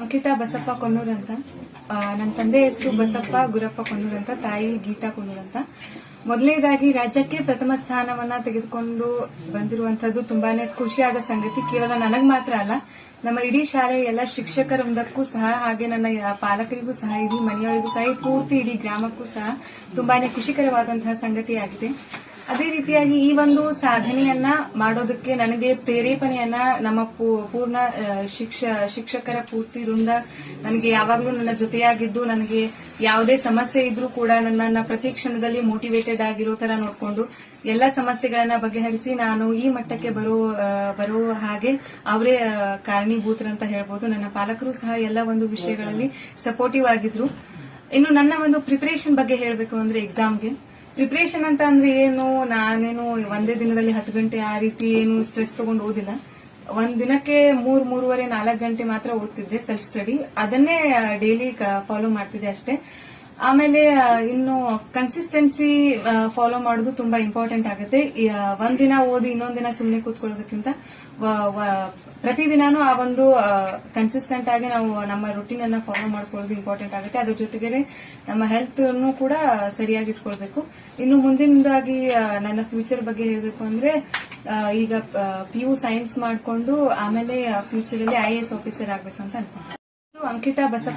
ಅಂಕಿತಾ ಬಸಪ್ಪ ಕೊನ್ನೂರ್ ಅಂತ. ನನ್ನ ತಂದೆ ಹೆಸರು ಬಸಪ್ಪ ಗುರಪ್ಪ ಕೊನ್ನೂರ್ ಅಂತ, ತಾಯಿ ಗೀತಾ ಕೊನ್ನೂರ್ ಅಂತ. ಮೊದಲನೇದಾಗಿ ರಾಜ್ಯಕ್ಕೆ ಪ್ರಥಮ ಸ್ಥಾನವನ್ನ ತೆಗೆದುಕೊಂಡು ಬಂದಿರುವಂತದ್ದು ತುಂಬಾನೇ ಖುಷಿಯಾದ ಸಂಗತಿ. ಕೇವಲ ನನಗ್ ಮಾತ್ರ ಅಲ್ಲ, ನಮ್ಮ ಇಡೀ ಶಾಲೆಯ ಎಲ್ಲ ಶಿಕ್ಷಕರೊಂದಕ್ಕೂ ಸಹ, ಹಾಗೆ ನನ್ನ ಪಾಲಕರಿಗೂ ಸಹ, ಇಡೀ ಮನೆಯವರಿಗೂ ಸಹ ಪೂರ್ತಿ ಇಡೀ ಗ್ರಾಮಕ್ಕೂ ಸಹ ತುಂಬಾನೇ ಖುಷಿಕರವಾದಂತಹ ಸಂಗತಿಯಾಗಿದೆ. ಅದೇ ರೀತಿಯಾಗಿ ಈ ಒಂದು ಸಾಧನೆಯನ್ನ ಮಾಡೋದಕ್ಕೆ ನನಗೆ ಪ್ರೇರೇಪಣೆಯನ್ನ ನಮ್ಮ ಪೂರ್ಣ ಶಿಕ್ಷ, ಶಿಕ್ಷಕರ ಪೂರ್ತಿ ವೃಂದ ನನಗೆ ಯಾವಾಗಲೂ ನನ್ನ ಜೊತೆಯಾಗಿದ್ದು, ನನಗೆ ಯಾವುದೇ ಸಮಸ್ಯೆ ಇದ್ರೂ ಕೂಡ ನನ್ನನ್ನ ಪ್ರತಿ ಕ್ಷಣದಲ್ಲಿ ಮೋಟಿವೇಟೆಡ್ ಆಗಿರೋ ತರ ನೋಡಿಕೊಂಡು ಎಲ್ಲ ಸಮಸ್ಯೆಗಳನ್ನ ಬಗೆಹರಿಸಿ ನಾನು ಈ ಮಟ್ಟಕ್ಕೆ ಬರೋ ಬರೋ ಹಾಗೆ ಅವರೇ ಕಾರಣೀಭೂತರಂತ ಹೇಳ್ಬೋದು. ನನ್ನ ಪಾಲಕರು ಸಹ ಎಲ್ಲ ಒಂದು ವಿಷಯಗಳಲ್ಲಿ ಸಪೋರ್ಟಿವ್ ಆಗಿದ್ರು. ಇನ್ನು ನನ್ನ ಒಂದು ಪ್ರಿಪರೇಷನ್ ಬಗ್ಗೆ ಹೇಳಬೇಕು ಅಂದ್ರೆ ಎಕ್ಸಾಮ್ಗೆ ಪ್ರಿಪರೇಷನ್ ಅಂತ ಅಂದ್ರೆ ಏನು? ನಾನೇನು ಒಂದೇ ದಿನದಲ್ಲಿ ಹತ್ತು ಗಂಟೆ ಆ ರೀತಿ ಏನು ಸ್ಟ್ರೆಸ್ ತಗೊಂಡು ಓದಿಲ್ಲ. ಒಂದ್ ದಿನಕ್ಕೆ ಮೂರ್, ಮೂರುವರೆ, ನಾಲ್ಕು ಗಂಟೆ ಮಾತ್ರ ಓದ್ತಿದ್ದೆ ಸೆಲ್ಫ್ ಸ್ಟಡಿ ಅದನ್ನೇ ಡೈಲಿ ಫಾಲೋ ಮಾಡ್ತಿದ್ದೆ ಅಷ್ಟೇ. ಆಮೇಲೆ ಇನ್ನು ಕನ್ಸಿಸ್ಟೆನ್ಸಿ ಫಾಲೋ ಮಾಡೋದು ತುಂಬಾ ಇಂಪಾರ್ಟೆಂಟ್ ಆಗುತ್ತೆ. ಒಂದಿನ ಒಂದ್ ದಿನ ಓದಿ ಇನ್ನೊಂದ್ ದಿನ ಸುಮ್ಮನೆ ಕೂತ್ಕೊಳ್ಳೋದಕ್ಕಿಂತ ಪ್ರತಿದಿನಾನು ಆ ಒಂದು ಕನ್ಸಿಸ್ಟೆಂಟ್ ಆಗಿ ನಾವು ನಮ್ಮ ರುಟೀನ್ ಅನ್ನ ಫಾಲೋ ಮಾಡ್ಕೊಳ್ಳೋದು ಇಂಪಾರ್ಟೆಂಟ್ ಆಗುತ್ತೆ. ಅದ್ರ ಜೊತೆಗೆ ನಮ್ಮ ಹೆಲ್ತ್ ಅನ್ನು ಕೂಡ ಸರಿಯಾಗಿ ಇಟ್ಕೊಳ್ಬೇಕು. ಇನ್ನು ಮುಂದಿನದಾಗಿ ನನ್ನ ಫ್ಯೂಚರ್ ಬಗ್ಗೆ ಹೇಳಬೇಕು ಅಂದ್ರೆ ಈಗ ಪಿ ಯು ಸೈನ್ಸ್ ಮಾಡಿಕೊಂಡು ಆಮೇಲೆ ಫ್ಯೂಚರ್ ಅಲ್ಲಿ ಐ ಎಸ್ ಆಫೀಸರ್ ಆಗ್ಬೇಕು ಅಂತ ಅನ್ಕೊಂಡೆ. ಅಂಕಿತಾ ಬಸಪ್ಪ